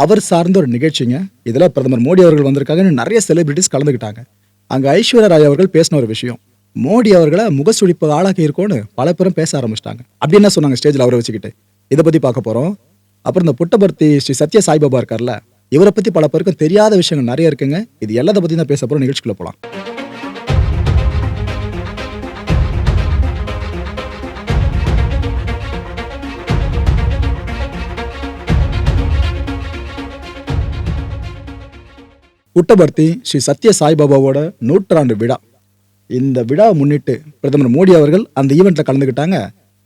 அவர் சார்ந்த ஒரு நிகழ்ச்சிங்க. இதில் பிரதமர் மோடி அவர்கள் வந்திருக்காங்கன்னு நிறைய செலிபிரிட்டிஸ் கலந்துக்கிட்டாங்க. அங்கே ஐஸ்வர்யா ராய் அவர்கள் பேசின ஒரு விஷயம். மோடி அவர்களை முகசுடிப்பு ஆளாக்கி இருக்கோன்னு பல பேரும் பேச ஆரம்பிச்சிட்டாங்க. அப்படி என்ன சொன்னாங்க ஸ்டேஜில் அவரை வச்சுக்கிட்டு? இதை பற்றி பார்க்க போகிறோம் அப்புறம் இந்த புட்டபர்த்தி ஸ்ரீ சத்ய சாய்பாபா இருக்கார்ல இவரை பற்றி பல பேருக்கும் தெரியாத விஷயங்கள் நிறைய இருக்குங்க. இது எல்லாத்த பற்றி தான் பேச போகிறோம் நிகழ்ச்சிக்குள்ளே போகலாம் புட்டபர்த்தி ஸ்ரீ சத்ய சாய்பாபாவோட நூற்றாண்டு விழா. இந்த விழாவை முன்னிட்டு பிரதமர் மோடி அவர்கள் அந்த ஈவெண்ட்ல கலந்துக்கிட்டாங்க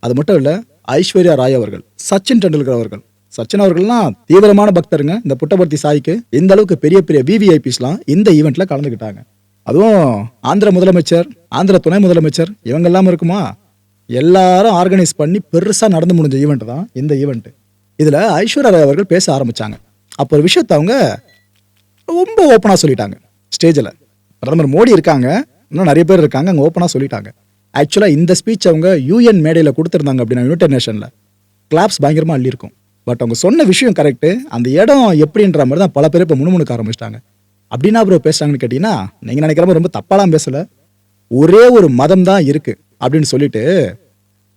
அது மட்டும் இல்ல ஐஸ்வர்யா ராய் அவர்கள் சச்சின் டெண்டுல்கர் அவர்கள். சச்சின் அவர்கள்லாம் தீவிரமான பக்தருங்க. இந்த புட்டபர்த்தி சாய்க்கு இந்த அளவுக்கு பெரிய பெரிய விவிஐபிஸ்லாம் இந்த ஈவெண்ட்ல கலந்துக்கிட்டாங்க அதுவும் ஆந்திர முதலமைச்சர் ஆந்திர துணை முதலமைச்சர் இவங்க எல்லாம் இருக்குமா? எல்லாரும் ஆர்கனைஸ் பண்ணி பெருசா நடந்து முடிஞ்ச ஈவெண்ட் தான் இந்த ஈவெண்ட் இதுல ஐஸ்வர்யா ராய் அவர்கள் பேச ஆரம்பிச்சாங்க. அப்போ ஒரு விஷயத்தை அவங்க ரொம்ப ஓப்பனாக சொல்லிட்டாங்க. ஸ்டேஜில் பிரதமர் மோடி இருக்காங்க. இன்னும் நிறைய பேர் இருக்காங்க. அங்கே ஓப்பனாக சொல்லிட்டாங்க. ஆக்சுவலாக இந்த ஸ்பீச் அவங்க யூஎன் மேடையில் கொடுத்துருந்தாங்க அப்படின்னா யுனைடெட் நேஷனில் கிளாப்ஸ் பயங்கரமாக அள்ளியிருக்கும். பட் அவங்க சொன்ன விஷயம் கரெக்டு அந்த இடம் எப்படின்ற மாதிரி தான் பல பேர் இப்போ முணுமுணுக்க ஆரம்பிச்சிட்டாங்க. அப்படின்னா அப்புறம் பேசுகிறாங்கன்னு கேட்டிங்கன்னா நீங்கள் நினைக்கிற மாதிரி ரொம்ப தப்பாலாம் பேசலை. ஒரே ஒரு மதம் தான் இருக்குது அப்படின்னு சொல்லிட்டு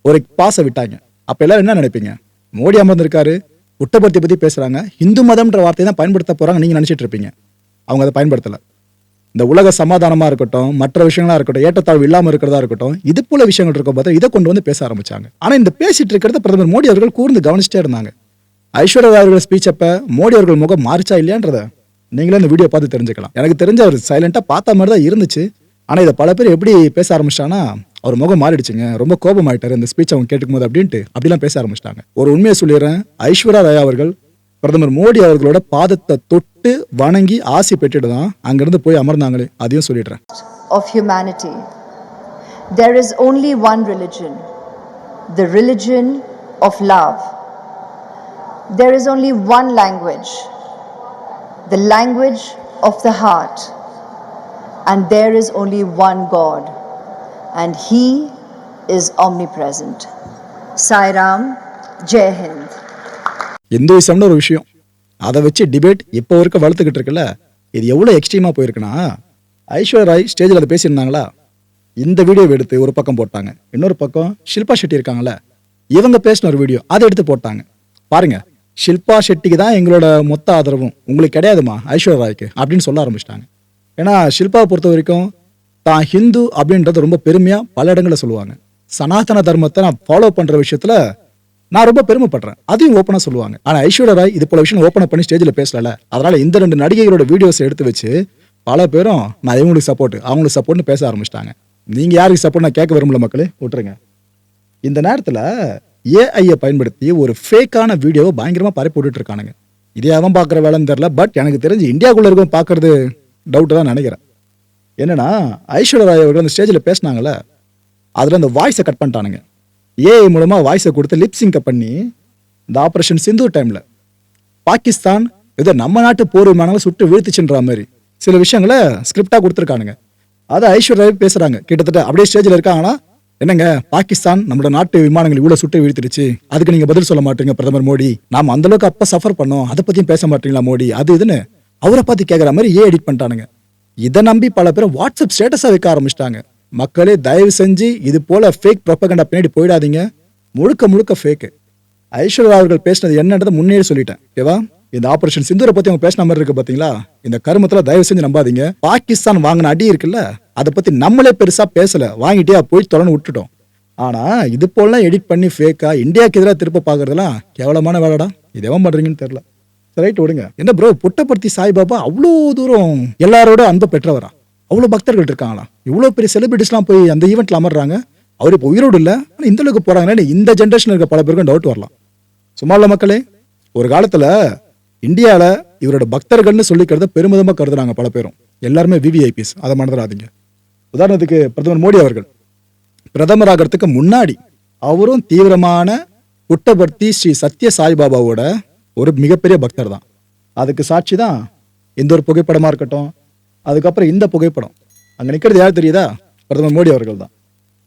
ஒரு பாசை விட்டாங்க. அப்போ எல்லாரும் என்ன நினைப்பீங்க? மோடி அமர்ந்திருக்காரு. புட்டபர்த்தி பற்றி பேசுகிறாங்க இந்து மதம்ன்ற வார்த்தையை தான் பயன்படுத்த போகிறாங்க நீங்கள் நினச்சிட்டு இருப்பீங்க. அவங்க அதை பயன்படுத்தலை. இந்த உலக சமாதானமாக இருக்கட்டும் மற்ற விஷயங்களாக இருக்கட்டும் ஏற்றத்தாழ்வு இல்லாமல் இருக்கிறதா இருக்கட்டும் இது போல விஷயங்கள் இருக்கும் போது இதை கொண்டு வந்து பேச ஆரம்பிச்சாங்க. ஆனால் இந்த பேசிட்டு இருக்கிறத பிரதமர் மோடி அவர்கள் கூர்ந்து கவனிச்சிட்டே இருந்தாங்க. ஐஸ்வர்யா ராய் அவர்கள் ஸ்பீச் அப்போ மோடி அவர்கள் முகம் மாறிச்சா இல்லையான்றத நீங்களே இந்த வீடியோ பார்த்து தெரிஞ்சுக்கலாம். எனக்கு தெரிஞ்ச அவர் சைலண்டாக பார்த்த மாதிரி தான் இருந்துச்சு. ஆனால் இதை பல பேர் எப்படி பேச ஆரம்பிச்சிட்டாங்கன்னா அவர் முகம் மாறிடுச்சுங்க. ரொம்ப கோபம் ஆயிட்டாரு இந்த ஸ்பீச் அவங்க கேட்டுக்கும் போது அப்படின்ட்டு. அப்படிலாம் பேச ஆரம்பிச்சிட்டாங்க. ஒரு உண்மையை சொல்லிடுறேன். ஐஸ்வர்யா ராய் அவர்கள் பிரதமர் மோடி அவர்களோட பாதத்தை தொட்டு வணங்கி ஆசி பெற்றுட்டு தான் அங்கிருந்து போய் அமர்ந்தாங்களே. அதையும் சொல்லிடுறேன். Of humanity. There is only one religion, the religion of love. There is only one language, the language of the heart. And there is only one God, and He is omnipresent. Sai Ram, Jai Hind. இந்துயிசம்னு ஒரு விஷயம். அதை வச்சு debate இப்போ வரைக்கும் வளர்த்துக்கிட்டு இருக்குல்ல இது எவ்வளோ எக்ஸ்ட்ரீமாக போயிருக்குன்னா ஐஸ்வர்யா ராய் ஸ்டேஜில் அதை பேசியிருந்தாங்களா? இந்த வீடியோவை எடுத்து ஒரு பக்கம் போட்டாங்க. இன்னொரு பக்கம் ஷில்பா ஷெட்டி இருக்காங்களே இவங்க பேசின ஒரு வீடியோ அதை எடுத்து போட்டாங்க. பாருங்க ஷில்பா ஷெட்டிக்கு தான் எங்களோட மொத்த ஆதரவும். உங்களுக்கு கிடையாதுமா ஐஸ்வர்யா ராய்க்கு? அப்படின்னு சொல்ல ஆரம்பிச்சிட்டாங்க. ஏன்னா ஷில்பாவை பொறுத்த வரைக்கும் தான் ஹிந்து அப்படின்றத ரொம்ப பெருமையாக பல இடங்களில் சொல்லுவாங்க. சனாதன தர்மத்தை நான் ஃபாலோ பண்ணுற விஷயத்தில் நான் ரொம்ப பெருமைப்படுறேன். அதையும் ஓப்பனாக சொல்லுவாங்க. ஆனால் ஐஸ்வர்யா ராய் இது போல விஷயம் ஓப்பன் பண்ணி ஸ்டேஜில் பேசல அதனால் இந்த ரெண்டு நடிகைகளோட வீடியோஸ் எடுத்து வச்சு பல பேரும் நான் இவங்களுக்கு சப்போர்ட் அவங்களுக்கு சப்போர்ட்னு பேச ஆரம்பிச்சிட்டாங்க. நீங்கள் யாருக்கு சப்போர்ட் நான் கேட்க விரும்பல மக்களே? விட்டுருங்க. இந்த நேரத்தில் ஏஐயை பயன்படுத்தி ஒரு ஃபேக்கான வீடியோவை பயங்கரமாக பரப்பி விட்டுட்டு இருக்கானுங்க. இதே அவன் பார்க்குற வேலைன்னு தெரில பட் எனக்கு தெரிஞ்சு இந்தியாவுக்குள்ளே இருக்கும் பார்க்கறது டவுட்டு தான் நினைக்கிறேன். என்னன்னா ஐஸ்வர்யா ராய் அவர்கள் அந்த ஸ்டேஜில் பேசினாங்கல்ல அதில் அந்த வாய்ஸை கட் பண்ணிட்டானுங்க. ஏஐ மூலமாக வாய்ஸை கொடுத்து லிப்ஸிங்கை பண்ணி இந்த ஆப்ரேஷன் சிந்து டைமில் பாகிஸ்தான் ஏதோ நம்ம நாட்டு போர் விமானங்களை சுட்டு வீழ்த்துச்சுன்ற மாதிரி சில விஷயங்களை ஸ்கிரிப்டாக கொடுத்துருக்கானுங்க. அதை ஐஸ்வர்யா ராய் பேசுகிறாங்க கிட்டத்தட்ட அப்படியே ஸ்டேஜில் இருக்காங்கன்னா என்னங்க பாகிஸ்தான் நம்மளோட நாட்டு விமானங்கள் இவ்வளோ சுட்டு வீழ்த்திடுச்சு அதுக்கு நீங்கள் பதில் சொல்ல மாட்டீங்க பிரதமர் மோடி. நாம் அந்தளவுக்கு அப்போ சஃபர் பண்ணோம் அதை பற்றியும் பேச மாட்டீங்களா மோடி? அது இதுன்னு அவரை பார்த்து கேட்குற மாதிரி ஏ எடிட் பண்ணிட்டானுங்க. இதை நம்பி பல பேர் வாட்ஸ்அப் ஸ்டேட்டஸாக வைக்க ஆரம்பிச்சிட்டாங்க. மக்களே தயவு செஞ்சு இது போல ஃபேக் ப்ரொப்பகண்டா பின்னாடி போயிடாதீங்க. முழுக்க முழுக்க ஃபேக்கு ஐஸ்வர்யா அவர்கள் பேசினது என்னன்றதை முன்னே சொல்லிட்டேன். ஓகேவா? இந்த ஆபரேஷன் சிந்தூரை பத்தி அவங்க பேசின மாதிரி இருக்கு பாத்தீங்களா? இந்த கருமத்துல தயவு செஞ்சு நம்பாதீங்க. பாகிஸ்தான் வாங்கின அடி இருக்குல்ல அதை பத்தி நம்மளே பெருசா பேசல. வாங்கிட்டே போய் தொலைன்னு விட்டுட்டோம். ஆனா இது போலாம் எடிட் பண்ணி ஃபேக்கா இந்தியாவுக்கு எதிராக திருப்ப பாக்குறதுலாம் கேவலமான வேலைடா. இது எவன் பண்றீங்கன்னு தெரியல. ரைட் விடுங்க. என்ன ப்ரோ புட்டபர்த்தி சாய்பாபா அவ்வளோ தூரம் எல்லாரோட அந்த பெற்றவரா? அவ்வளோ பக்தர்கள் இருக்காங்களா? இவ்வளோ பெரிய செலிபிரிட்டிஸ்லாம் போய் அந்த ஈவெண்ட்ல அமர்றாங்க. அவர் இப்போ உயிரோடு இல்லை ஆனால் இந்த அளவுக்கு போறாங்கன்னா இந்த ஜென்ரேஷன் இருக்க பல பேருக்கும் டவுட் வரலாம். சும்மா இல்லை மக்களே ஒரு காலத்தில் இந்தியாவில் இவரோட பக்தர்கள்னு சொல்லிக்கிறத பெருமிதமாக கருதுறாங்க பல பேரும். எல்லாருமே விவிஐபிஸ் அதை மறந்துடாதீங்க. உதாரணத்துக்கு பிரதமர் மோடி அவர்கள். பிரதமர் ஆகிறதுக்கு முன்னாடி அவரும் தீவிரமான புட்டபர்த்தி ஸ்ரீ சத்ய சாய்பாபாவோட ஒரு மிகப்பெரிய பக்தர் தான். அதுக்கு சாட்சி தான் எந்த ஒரு புகைப்படமாக இருக்கட்டும். அதுக்கப்புறம் இந்த புகைப்படம். அங்கே நிற்கிறது யார் தெரியுதா? பிரதமர் மோடி அவர்கள் தான்.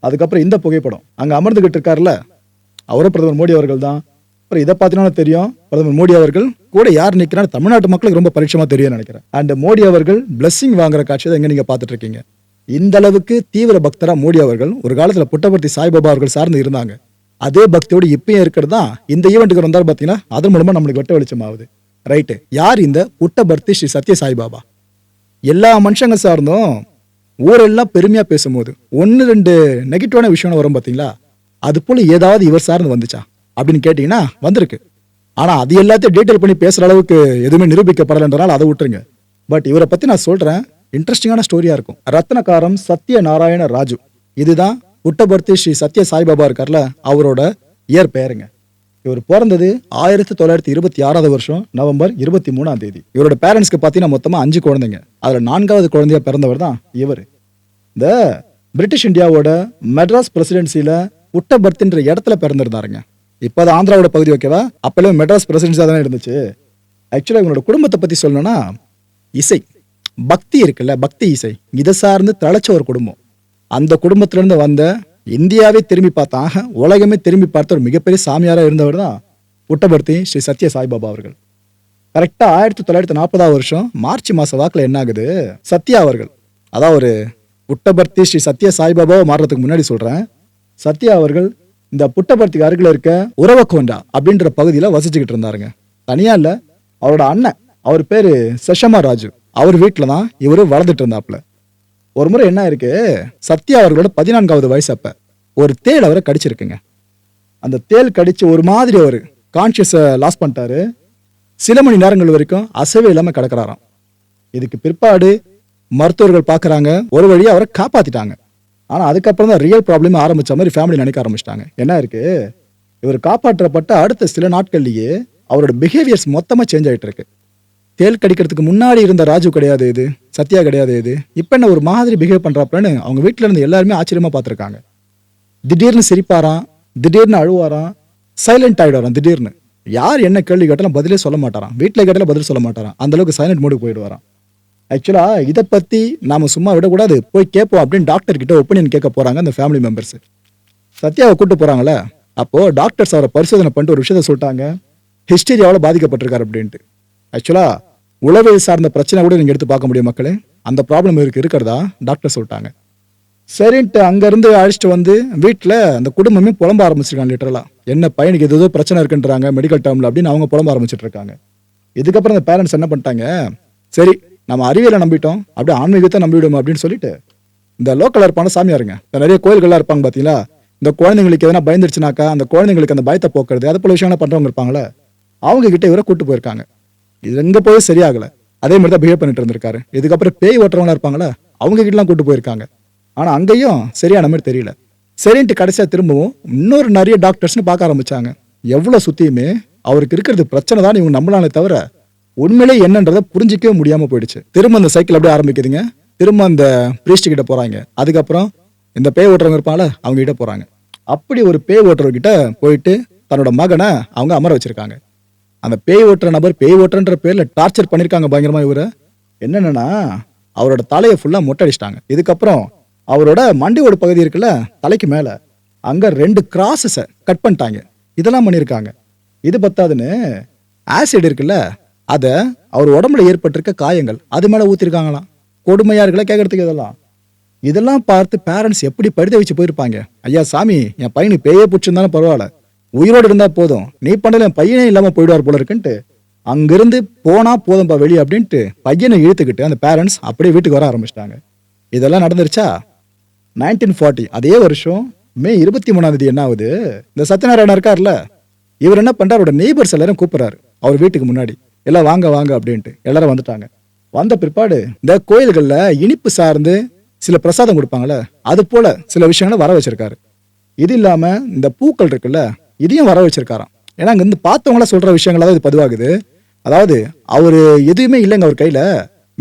அதுக்கப்புறம் இந்த புகைப்படம். அங்கே அமர்ந்துகிட்டு இருக்காருல்ல? அவரும் பிரதமர் மோடி அவர்கள் தான். அப்புறம் இதை பார்த்தீங்கன்னா தெரியும் பிரதமர் மோடி அவர்கள் கூட யார் நிற்கிறான்னு தமிழ்நாட்டு மக்களுக்கு ரொம்ப பரிட்சமாக தெரியும் நினைக்கிறேன். அண்ட் மோடி அவர்கள் பிளஸ்ஸிங் வாங்குற காட்சி தான் நீங்கள் நீங்க பார்த்துட்டு இருக்கீங்க. இந்த அளவுக்கு தீவிர பக்தராக மோடி அவர்கள் ஒரு காலத்தில் புட்டபர்த்தி சாய்பாபா அவர்கள் சார்ந்து இருந்தாங்க. அதே பக்தியோடு இப்பயும் இருக்கிறது? தான் இந்த ஈவெண்ட்டுக்கு வந்தாலும் பார்த்தீங்கன்னா அதன் மூலமாக நம்மளுக்கு வெட்ட வெளிச்சம் ஆகுது. ரைட்டு யார் இந்த புட்டபர்த்தி ஸ்ரீ சத்ய சாய்பாபா எல்லா மனுஷங்க சார்ந்தும் ஊரெல்லாம் பெருமையாக பேசும்போது ஒன்று ரெண்டு நெகட்டிவான விஷயம் வரும் பார்த்தீங்களா அது போல் ஏதாவது இவர் சார்ந்து வந்துச்சா? அப்படின்னு கேட்டிங்கன்னா வந்திருக்கு. ஆனால் அது எல்லாத்தையும் டீட்டெயில் பண்ணி பேசுகிற அளவுக்கு எதுவுமே நிரூபிக்கப்படலைன்றனால அதை விட்டுருங்க. பட் இவரை பற்றி நான் சொல்கிறேன் இன்ட்ரெஸ்டிங்கான ஸ்டோரியாக இருக்கும். ரத்னகாரம் சத்ய நாராயண ராஜு. இதுதான் புட்டபர்த்தி ஸ்ரீ சத்ய சாய்பாபா இருக்கார்ல அவரோட இயர் பெயருங்க. இவர் பிறந்தது ஆயிரத்தி தொள்ளாயிரத்தி இருபத்தி ஆறாவது வருஷம் நவம்பர் இருபத்தி மூணாம் தேதி. இவரோட பேரண்ட்ஸ்க்கு பார்த்தீங்கன்னா மொத்தமாக அஞ்சு குழந்தைங்க. அதில் நான்காவது குழந்தையா பிறந்தவர் தான் இவர். இந்த பிரிட்டிஷ் இந்தியாவோட மெட்ராஸ் பிரசிடென்சியில் புட்டபர்த்தின்ற இடத்துல பிறந்திருந்தாருங்க. இப்போ அது ஆந்திராவோட பகுதி ஓகேவா? அப்பெல்லாம் மெட்ராஸ் பிரசிடென்சியாக தானே இருந்துச்சு. ஆக்சுவலாக இவங்களோட குடும்பத்தை பற்றி சொல்லணும்னா இசை. பக்தி இருக்குல்ல பக்தி இசை. இதை சார்ந்து தழைச்ச ஒரு குடும்பம். அந்த குடும்பத்திலேருந்து வந்த இந்தியாவே திரும்பி பார்த்தா உலகமே திரும்பி பார்த்த ஒரு மிகப்பெரிய சாமியாராக இருந்தவர் தான் புட்டபர்த்தி ஸ்ரீ சத்ய சாய்பாபா அவர்கள். கரெக்டாக ஆயிரத்தி தொள்ளாயிரத்தி நாற்பதாவது வருஷம் மார்ச் மாச வாக்கில் என்ன ஆகுது? சத்யா அவர்கள். அதான் ஒரு புட்டபர்த்தி ஸ்ரீ சத்ய சாய்பாபாவை மாறுறதுக்கு முன்னாடி சொல்கிறேன் சத்யா அவர்கள் இந்த புட்டபர்த்திக்கு அருகில் இருக்க உறவக்கோண்டா அப்படின்ற பகுதியில் வசிச்சுக்கிட்டு இருந்தாருங்க. தனியாக இல்லை அவரோட அண்ணன் அவர் பேர் சஷமா ராஜு. அவர் வீட்டில் தான் இவர் வளர்ந்துட்டு இருந்தாப்புல. ஒரு முறை என்ன இருக்கு சத்யா அவர்களோட பதினான்காவது வயசு அப்ப. ஒரு தேள் அவரை கடிச்சிருக்குங்க. அந்த தேள் கடிச்சு ஒரு மாதிரி அவர் கான்ஷியஸை லாஸ் பண்ணிட்டாரு. சில மணி நேரங்கள் வரைக்கும் அசைவே இல்லாம கிடக்கிறாராம். இதுக்கு பிற்பாடு மருத்துவர்கள் பார்க்குறாங்க ஒரு வழியாக அவரை காப்பாத்திட்டாங்க. ஆனா அதுக்கப்புறம் தான் ரியல் ப்ராப்ளம் ஆரம்பிச்ச மாதிரி ஃபேமிலி நினைக்க ஆரம்பிச்சிட்டாங்க. என்ன இருக்கு? இவர் காப்பாற்றப்பட்ட அடுத்த சில நாட்கள்லயே அவரோட பிஹேவியர்ஸ் மொத்தமா சேஞ்ச் ஆயிட்டு இருக்கு. தேல் கடிக்கிறதுக்கு முன்னாடி இருந்த ராஜு கிடையாது இது சத்யா கிடையாது இது. இப்போ என்ன ஒரு மாதிரி பிஹேவ் பண்ணுறாப்புலன்னு அவங்க வீட்டில் இருந்து எல்லாருமே ஆச்சரியமாக பார்த்துருக்காங்க. திடீர்னு சிரிப்பாராம் திடீர்னு அழுவாராம் சைலண்ட் ஆகிடுவாராம் திடீர்னு. யார் என்ன கேள்வி கேட்டாலும் பதிலே சொல்ல மாட்டாராம். வீட்டில் கேட்டாலும் பதில் சொல்ல மாட்டாராம். அந்தளவுக்கு சைலண்ட் மூடு போயிடுவாராம். ஆக்சுவலாக இதை பற்றி நாம் சும்மா விடக்கூடாது. போய் கேட்போம் அப்படின்னு டாக்டர் கிட்ட ஒப்பீனியன் கேட்க போகிறாங்க அந்த ஃபேமிலி மெம்பர்ஸ் சத்யாவை கூப்பிட்டு போகிறாங்களே அப்போது டாக்டர்ஸ் அவரை பரிசோதனை பண்ணிட்டு ஒரு விஷயத்த சொல்லிட்டாங்க. ஹிஸ்டீரியாவில் பாதிக்கப்பட்டிருக்காரு அப்படின்ட்டு. ஆக்சுவலா உளவியல் சார்ந்த பிரச்சனை கூட நீங்கள் எடுத்து பார்க்க முடியும் மக்களே. அந்த ப்ராப்ளம் இருக்கு இருக்கிறதா? டாக்டர் சொல்லிட்டாங்க. சரின்ட்டு அங்கேருந்து அழைச்சிட்டு வந்து வீட்டில் அந்த குடும்பமே புலம்ப ஆரம்பிச்சிருக்காங்க லிட்டரலாக என்ன பையனுக்கு ஏதோ பிரச்சனை இருக்குன்றாங்க மெடிக்கல் டேர்மில் அப்படின்னு அவங்க புலம்ப ஆரம்பிச்சிட்டு இருக்காங்க. இதுக்கப்புறம் அந்த பேரண்ட்ஸ் என்ன பண்ணிட்டாங்க? சரி நம்ம அறிவியலை நம்பிட்டோம் அப்படியே ஆன்மீகத்தை நம்பிவிடுவோம் அப்படின்னு சொல்லிட்டு இந்த லோக்கலில் இருப்பான சாமியாருங்க. இந்த நிறைய கோயில்கள்லாம் இருப்பாங்க பார்த்தீங்களா இந்த குழந்தைங்களுக்கு எதனா பயந்துருச்சுனாக்கா அந்த குழந்தைங்களுக்கு அந்த பயத்தை போக்குறது அது போல விஷயம்லாம் பண்ணுறவங்க இருப்பாங்களே அவங்க கிட்ட இவரை கூட்டு போயிருக்காங்க. இது எங்க போய் சரியாகல. அதே மாதிரி தான் பிஹேவ் பண்ணிட்டு இருந்திருக்காரு. இதுக்கப்புறம் பேய் ஓட்டுறவங்களா இருப்பாங்களா? அவங்க கிட்டலாம் கூட்டு போயிருக்காங்க. ஆனால் அங்கேயும் சரியான மாதிரி தெரியல. சரின்ட்டு கடைசியாக திரும்பவும் இன்னொரு நிறைய டாக்டர்ஸ்னு பார்க்க ஆரம்பித்தாங்க எவ்வளோ சுற்றியுமே அவருக்கு இருக்கிறது பிரச்சனை தான் இவங்க நம்பலானே தவிர உண்மையிலே என்னன்றதை புரிஞ்சிக்கவே முடியாமல் போயிடுச்சு. திரும்ப அந்த சைக்கிள் அப்படியே ஆரம்பிக்குதுங்க. திரும்ப அந்த பிரீஸ்ட் கிட்ட போகிறாங்க அதுக்கப்புறம் இந்த பேய் ஓட்டுறவங்க இருப்பாங்களே அவங்க கிட்ட போகிறாங்க அப்படி ஒரு பேய் ஓட்டுறவர்கிட்ட போயிட்டு தன்னோட மகனை அவங்க அமர வச்சிருக்காங்க. அந்த பேய் ஓட்டுற நபர் பேய் ஓட்டுறன்ற பேர்ல டார்ச்சர் பண்ணியிருக்காங்க பயங்கரமா இவரை. என்னன்னா அவரோட தலையை ஃபுல்லா மொட்டடிச்சிட்டாங்க. இதுக்கப்புறம் அவரோட மண்டையோட பகுதி இருக்குல்ல தலைக்கு மேல அங்க ரெண்டு கிராஸஸை கட் பண்ணிட்டாங்க. இதெல்லாம் பண்ணியிருக்காங்க இது பத்தாதுன்னு ஆசிட் இருக்குல்ல அதை அவர் உடம்புல ஏற்பட்டிருக்க காயங்கள் அது மேலே ஊத்திருக்காங்களாம். கொடுமையா இருக்கல கேட்கறதுக்கு இதெல்லாம். இதெல்லாம் பார்த்து பேரண்ட்ஸ் எப்படி படித்த வச்சு போயிருப்பாங்க. ஐயா சாமி என் பையனுக்கு பேயே பிடிச்சிருந்தாலும் பரவாயில்ல. உயிரோடு இருந்தா போதும். நீ பண்ணல என் பையனே இல்லாம போயிடுவார் போல இருக்குன்ட்டு. அங்கிருந்து போனா போதும்பா வெளியே அப்படின்ட்டு பையனை இழுத்துக்கிட்டு அந்த பேரண்ட்ஸ் அப்படியே வீட்டுக்கு வர ஆரம்பிச்சிட்டாங்க. இதெல்லாம் நடந்துருச்சா? நைன்டீன் ஃபார்ட்டி அதே வருஷம் மே இருபத்தி மூணாம் தேதி என்ன ஆகுது? இந்த சத்யநாராயணன் இருக்கார்ல இவர் என்ன பண்றாரு? அவரோட நெய்பர்ஸ் எல்லாரும் கூப்பிட்றாரு. அவர் வீட்டுக்கு முன்னாடி எல்லாம் வாங்க வாங்க அப்படின்ட்டு. எல்லாரும் வந்துட்டாங்க. வந்த பிற்பாடு இந்த கோயில்களில் இனிப்பு சார்ந்து சில பிரசாதம் கொடுப்பாங்கல்ல அது போல சில விஷயங்களை வர வச்சிருக்காரு. இது இல்லாமல் இந்த பூக்கள் இருக்குல்ல இதையும் வர வச்சிருக்காராம். ஏன்னா அங்கேருந்து பார்த்தவங்கள சொல்கிற விஷயங்களா தான் இது பதிவாகுது. அதாவது அவர் எதுவுமே இல்லைங்க அவர் கையில்.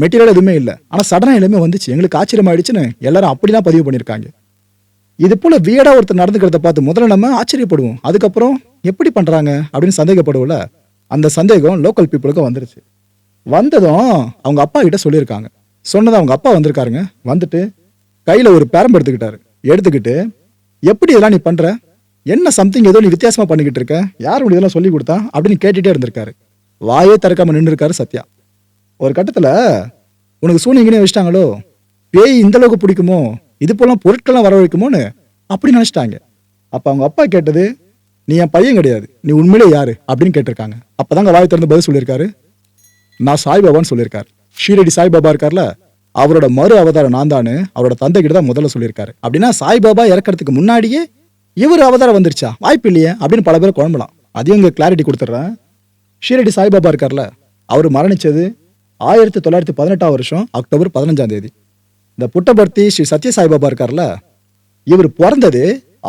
மெட்டீரியல் எதுவுமே இல்லை. ஆனால் சடனாக எல்லாமே வந்துச்சு. எங்களுக்கு ஆச்சரியமாயிடுச்சுன்னு எல்லாரும் அப்படிலாம் பதிவு பண்ணியிருக்காங்க. இது போல் வீடாக ஒருத்தர் நடந்துக்கிறத பார்த்து முதல்ல நம்ம ஆச்சரியப்படுவோம். அதுக்கப்புறம் எப்படி பண்ணுறாங்க அப்படின்னு சந்தேகப்படுவோம்ல. அந்த சந்தேகம் லோக்கல் பீப்புளுக்கு வந்துருச்சு. வந்ததும் அவங்க அப்பா கிட்ட சொல்லியிருக்காங்க. சொன்னது அவங்க அப்பா வந்திருக்காருங்க. வந்துட்டு கையில் ஒரு பேரம்பு எடுத்துக்கிட்டாரு. எடுத்துக்கிட்டு எப்படி இதெல்லாம் நீ பண்ணுற என்ன சம்திங் ஏதோ நீ வித்தியாசமாக பண்ணிக்கிட்டு இருக்க? யார் உனக்கு இதெல்லாம் சொல்லி கொடுத்தா? அப்படின்னு கேட்டுகிட்டே இருந்திருக்காரு. வாயே திறக்காமல் நின்றுருக்காரு சத்யா. ஒரு கட்டத்தில் உனக்கு சூனிங்கனே வச்சுட்டாங்களோ? பேய் இந்த அளவுக்கு பிடிக்குமோ? இது போலாம் பொருட்கள்லாம் வரவழைக்குமோன்னு அப்படி நினச்சிட்டாங்க. அப்போ அவங்க அப்பா கேட்டது நீ என் பையன் கிடையாது. நீ உண்மையிலே யாரு? அப்படின்னு கேட்டிருக்காங்க. அப்பதாங்க வாய் திறந்து பதில் சொல்லியிருக்காரு. நான் சாய்பாபான்னு சொல்லியிருக்காரு. ஷீரடி சாய்பாபா இருக்கார்ல அவரோட மறு அவதாரம் நான் தானு அவரோட தந்தை கிட்ட தான் முதல்ல சொல்லியிருக்காரு. அப்படின்னா சாய்பாபா இறக்கறதுக்கு முன்னாடியே இவர் அவதாரம் வந்துருச்சா? வாய்ப்பு இல்லையே அப்படின்னு பல பேர் குழம்பலாம். அதையும் இங்கே கிளாரிட்டி கொடுத்துட்றேன். ஷீரடி சாய்பாபா இருக்கார்ல அவர் மரணிச்சது ஆயிரத்தி தொள்ளாயிரத்தி பதினெட்டாம் வருஷம் அக்டோபர் பதினஞ்சாம் தேதி. இந்த புட்டபர்த்தி ஸ்ரீ சத்ய சாய்பாபா இருக்கார்ல இவர் பிறந்தது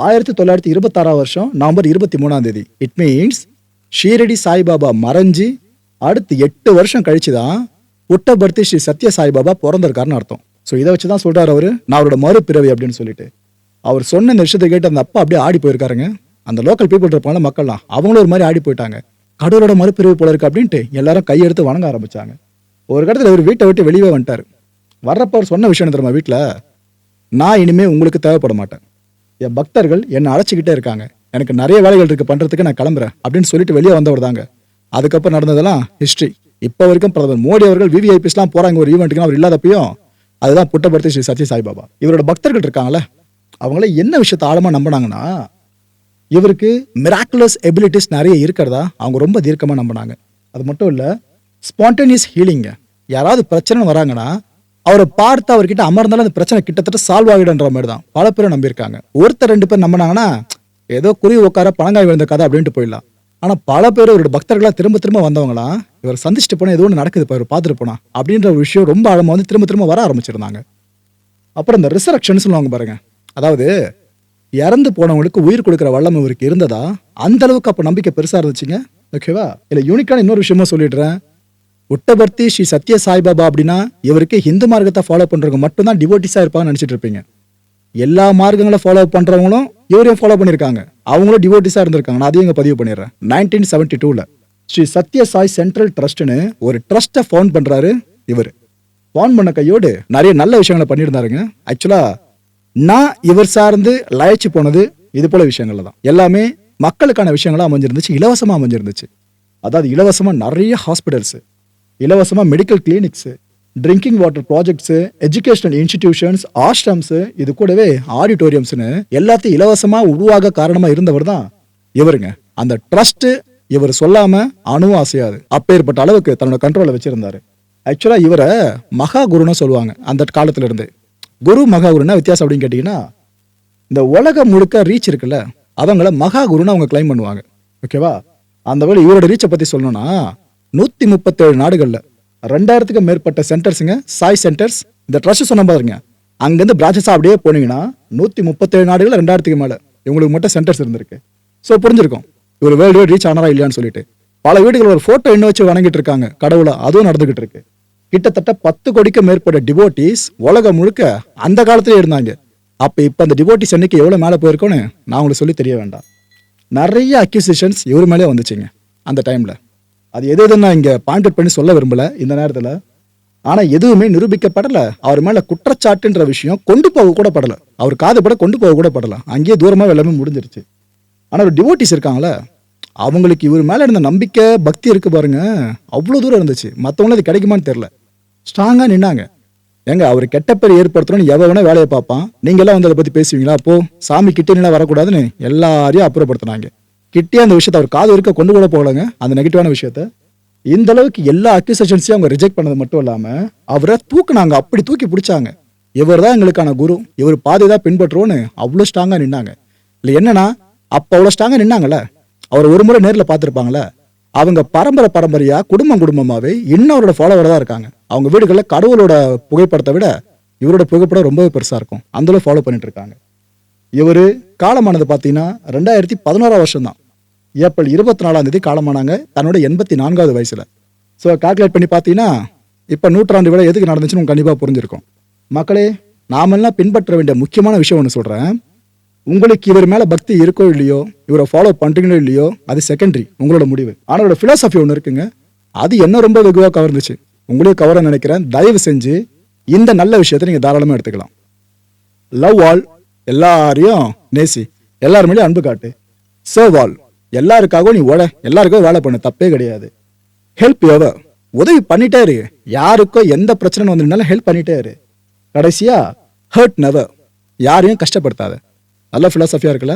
ஆயிரத்தி தொள்ளாயிரத்தி இருபத்தாறாம் வருஷம் நவம்பர் இருபத்தி மூணாம் தேதி. இட் மீன்ஸ் ஷீரடி சாய்பாபா மறைஞ்சு அடுத்து எட்டு வருஷம் கழிச்சு தான் புட்டபர்த்தி ஸ்ரீ சத்ய சாய்பாபா பிறந்திருக்காருன்னு அர்த்தம். ஸோ இதை வச்சு தான் சொல்கிறார் அவர். நான் அவரோட மறுபிறவி அப்படின்னு சொல்லிட்டு. அவர் சொன்ன இந்த விஷயத்தை கேட்டு அந்த அப்பா அப்படியே ஆடி போயிருக்காருங்க. அந்த லோக்கல் பீப்புள் இருப்பாங்க மக்கள்லாம் அவங்களும் ஒரு மாதிரி ஆடி போயிட்டாங்க. கடவுளோட மறுபிரிவு போல இருக்கு அப்படின்ட்டு எல்லாரும் கையெடுத்து வணங்க ஆரம்பிச்சாங்க. ஒரு கட்டத்தில் இவர் வீட்டை விட்டு வெளியே வந்துட்டார். வர்றப்ப அவர் சொன்ன விஷயம் என்ன தெரியுமா வீட்டில் நான் இனிமேல் உங்களுக்கு தேவைப்பட மாட்டேன். என் பக்தர்கள் என்னை அழைச்சிக்கிட்டே இருக்காங்க. எனக்கு நிறைய வேலைகள் இருக்குது பண்ணுறதுக்கு நான் கிளம்புறேன் அப்படின்னு சொல்லிட்டு வெளியே வந்தவர் தாங்க. அதுக்கப்புறம் நடந்ததெல்லாம் ஹிஸ்ட்ரி இப்போ வரைக்கும் பிரதமர் மோடி அவர்கள் விவிஐபிஸ்லாம் போகிறாங்க ஒரு ஈவெண்ட்டுக்கு அவர் இல்லாதப்பையும் அதுதான் புட்டப்படுத்தி ஸ்ரீ சத்ய சாய்பாபா. இவரோட பக்தர்கள் இருக்காங்களே அவங்கள என்ன விஷயத்தை ஆழமாக நம்பினாங்கன்னா இவருக்கு மிராக்குலஸ் எபிலிட்டிஸ் நிறைய இருக்கிறதா அவங்க ரொம்ப தீர்க்கமாக நம்பினாங்க. அது மட்டும் இல்லை ஸ்பான்டேனியஸ் ஹீலிங்க யாராவது பிரச்சனை வராங்கன்னா அவரை பார்த்து அவர்கிட்ட அமர்ந்தாலும் அந்த பிரச்சனை கிட்டத்தட்ட சால்வ் ஆகிடுன்ற மாதிரி தான். பல பேர் நம்பியிருக்காங்க. ஒருத்தர் ரெண்டு பேர் நம்பினாங்கன்னா ஏதோ குருவி உட்கார பழங்காய் விழுந்த கதை அப்படின்ட்டு போயிடலாம். ஆனால் பல பேர் இவரோட பக்தர்களாக திரும்ப திரும்ப வந்தவங்களாம் இவர் சந்திச்சுட்டு போனால் எதுவும் ஒன்று நடக்குது இப்போ இவர் பார்த்துட்டு போனா அப்படின்ற ஒரு விஷயம் ரொம்ப ஆழமாக வந்து திரும்ப திரும்ப வர ஆரம்பிச்சிருந்தாங்க. அப்புறம் இந்த ரிசரக்ஷன் சொல்லுவாங்க பாருங்கள் அதாவது இறந்து போனவங்களுக்கு உயிர் கொடுக்குற வல்லமை இவருக்கு இருந்ததா? அந்த அளவுக்கு அப்போ நம்பிக்கை பெருசா இருந்துச்சுங்க. ஓகேவா இல்லை யூனிக்கான இன்னொரு விஷயமா சொல்லிடுறேன். உட்டபர்த்தி ஸ்ரீ சத்ய சாய்பாபா அப்படின்னா இவருக்கு ஹிந்து மார்க்கத்தை ஃபாலோ பண்றவங்க மட்டும்தான் டிவோட்டிஸா இருப்பாங்கன்னு நினைச்சிட்டு இருப்பீங்க. எல்லா மார்க்கங்களை ஃபாலோ பண்றவங்களும் இவரையும் ஃபாலோ பண்ணியிருக்காங்க. அவங்களும் டிவோட்டிஸா இருந்திருக்காங்க. நான் அதையும் இங்கே பதிவு பண்ணிடுறேன். நைன்டீன் செவன்டி டூல ஸ்ரீ சத்ய சாய் சென்ட்ரல் ட்ரஸ்ட்னு ஒரு ட்ரஸ்ட்டை ஃபவுண்ட் பண்றாரு இவர். ஃபவுண்ட் பண்ண கையோடு நிறைய நல்ல விஷயங்களை பண்ணியிருந்தாருங்க. ஆக்சுவலாக நான் இவர் சார்ந்து லயச்சு போனது இது போல விஷயங்கள்ல தான். எல்லாமே மக்களுக்கான விஷயங்களா அமைஞ்சிருந்துச்சு இலவசமாக அமைஞ்சிருந்துச்சு. அதாவது இலவசமாக நிறைய ஹாஸ்பிட்டல்ஸு இலவசமாக medical clinics drinking water projects educational institutions ஆஸ்டம்ஸு இது கூடவே ஆடிட்டோரியம்ஸ்னு எல்லாத்தையும் இலவசமாக உருவாக காரணமாக இருந்தவர் தான் இவருங்க. அந்த ட்ரஸ்ட்டு இவர் சொல்லாமல் அணுவும் அசையாது. அப்பேற்பட்ட அளவுக்கு தன்னோட கண்ட்ரோலை வச்சுருந்தாரு. ஆக்சுவலாக இவரை மகா குருன்னு சொல்லுவாங்க அந்த காலத்திலிருந்து. குரு மகா குருன்னா வித்தியாசம் அப்படின்னு கேட்டிங்கன்னா இந்த உலகம் முழுக்க ரீச் இருக்குல்ல அவங்கள மகா குருன்னு அவங்க கிளைம் பண்ணுவாங்க. ஓகேவா அந்த வேலை இவரோட ரீச்சை பற்றி சொல்லணும்னா நூற்றி முப்பத்தேழு நாடுகளில் ரெண்டாயிரத்துக்கு மேற்பட்ட சென்டர்ஸுங்க சாய் சென்டர்ஸ் இந்த ட்ரஸ்ட் சொன்ன பாருங்க. அங்கேருந்து பிரான்ச்சஸா அப்படியே போனீங்கன்னா நூற்றி முப்பத்தேழு நாடுகள் ரெண்டாயிரத்துக்கு மேலே இவங்களுக்கு மட்டும் சென்டர்ஸ் இருந்திருக்கு. ஸோ புரிஞ்சிருக்கும். இவர் வேர்ல்டு வைட் ரீச் ஆனாரா இல்லையான்னு சொல்லிட்டு. பல வீடுகள் ஒரு ஃபோட்டோ என்ன வச்சு வணங்கிட்டு இருக்காங்க. கடவுளை அதுவும் நடந்துகிட்டு இருக்கு. கிட்டத்தட்ட பத்து கோடிக்கு மேற்பட்ட டிவோட்டிஸ் உலகம் முழுக்க அந்த காலத்திலே இருந்தாங்க. அப்போ இப்போ அந்த டிவோட்டிஸ் எண்ணிக்கை எவ்வளோ மேலே போயிருக்கோன்னு நான் உங்களுக்கு சொல்லி தெரிய வேண்டாம். நிறைய அக்யூசிஷன்ஸ் இவர் மேலே வந்துச்சுங்க அந்த டைமில் அது எது எதுன்னு நான் இங்கே பாயிண்ட் பண்ணி சொல்ல விரும்பலை இந்த நேரத்தில். ஆனால் எதுவுமே நிரூபிக்கப்படலை. அவர் மேலே குற்றச்சாட்டுன்ற விஷயம் கொண்டு போக கூட படலை. அவர் காது பட கொண்டு போக கூட படல. அங்கேயே தூரமாக எல்லாமே முடிஞ்சிருச்சு. ஆனால் ஒரு டிவோட்டிஸ் இருக்காங்களே அவங்களுக்கு இவர் மேலே இருந்த நம்பிக்கை பக்தி இருக்கு பாருங்க. அவ்வளோ தூரம் இருந்துச்சு. மற்றவங்களும் அது கிடைக்குமான்னு தெரில ஸ்ட்ராங்காக நின்னாங்க. ஏங்க அவர் கெட்ட பேர் ஏற்படுத்தணும்னு எவ வேலையை பார்ப்பான். நீங்களாம் வந்து அதை பற்றி பேசுவீங்களா? அப்போ சாமி கிட்டே நிலா வரக்கூடாதுன்னு எல்லாரையும் அப்புறப்படுத்தினாங்க. கிட்டே அந்த விஷயத்தை அவர் காது வரைக்கும் கொண்டு கூட போகலங்க அந்த நெகட்டிவான விஷயத்த. இந்த அளவுக்கு எல்லா அக்யூசேஷன்ஸையும் அவங்க ரிஜெக்ட் பண்ணது மட்டும் இல்லாமல் அவரை தூக்குனாங்க அப்படி தூக்கி பிடிச்சாங்க. இவர் தான் எங்களுக்கான குரு இவர் பாதை தான் பின்பற்றுவோன்னு அவ்வளோ ஸ்ட்ராங்காக நின்னாங்க. இல்லை என்னன்னா அப்போ அவ்வளோ ஸ்ட்ராங்காக நின்னாங்கல்ல? அவர் ஒரு முறை நேரில் பார்த்துருப்பாங்களே அவங்க பரம்பரை பரம்பரையாக குடும்பம் குடும்பமாகவே இன்னும் அவரோட ஃபாலோவராக தான் இருக்காங்க. அவங்க வீடுகளில் கடவுளோட புகைப்படத்தை விட இவரோட புகைப்படம் ரொம்பவே பெருசாக இருக்கும். அந்தளவு ஃபாலோ பண்ணிட்டு இருக்காங்க. இவர் காலமானது பார்த்தீங்கன்னா ரெண்டாயிரத்தி பதினோரா வருஷம் தான் ஏப்ரல் இருபத்தி நாலாம் தேதி காலமானாங்க. தன்னோட எண்பத்தி நான்காவது வயசில். ஸோ கால்குலேட் பண்ணி பார்த்தீங்கன்னா இப்போ நூற்றாண்டு விட எதுக்கு நடந்துச்சுன்னு உங்களுக்கு கண்டிப்பாக புரிஞ்சிருக்கும். மக்களே நாமெல்லாம் பின்பற்ற வேண்டிய முக்கியமான விஷயம் ஒன்று சொல்கிறேன் உங்களுக்கு இவர் மேலே பக்தி இருக்கோ இல்லையோ இவரை ஃபாலோ பண்ணுறீங்களோ இல்லையோ அது செகண்டரி உங்களோட முடிவு. ஆனால் ஃபிலாசபி ஒன்று இருக்குங்க. அது என்ன ரொம்ப வெகுவாக கவர்ந்துச்சு? உங்களையும் கவர நினைக்கிறேன். தயவு செஞ்சு இந்த நல்ல விஷயத்தை நீங்கள் தாராளமாக எடுத்துக்கலாம். லவ் ஆல் எல்லாரையும் நேசி. எல்லார் மேலேயும் அன்பு காட்டு. சர்வ் ஆல் எல்லாருக்காகவும் நீ ஓட. எல்லாருக்கும் வேலை பண்ணு. தப்பே கிடையாது. ஹெல்ப் எவர் உதவி பண்ணிட்டே இரு. யாருக்கோ எந்த பிரச்சனை வந்துருந்தாலும் ஹெல்ப் பண்ணிட்டே இரு. கடைசியாக ஹர்ட் நெவர் யாரையும் கஷ்டப்படுத்தாத. நல்ல ஃபிலாசபியாக இருக்குல்ல?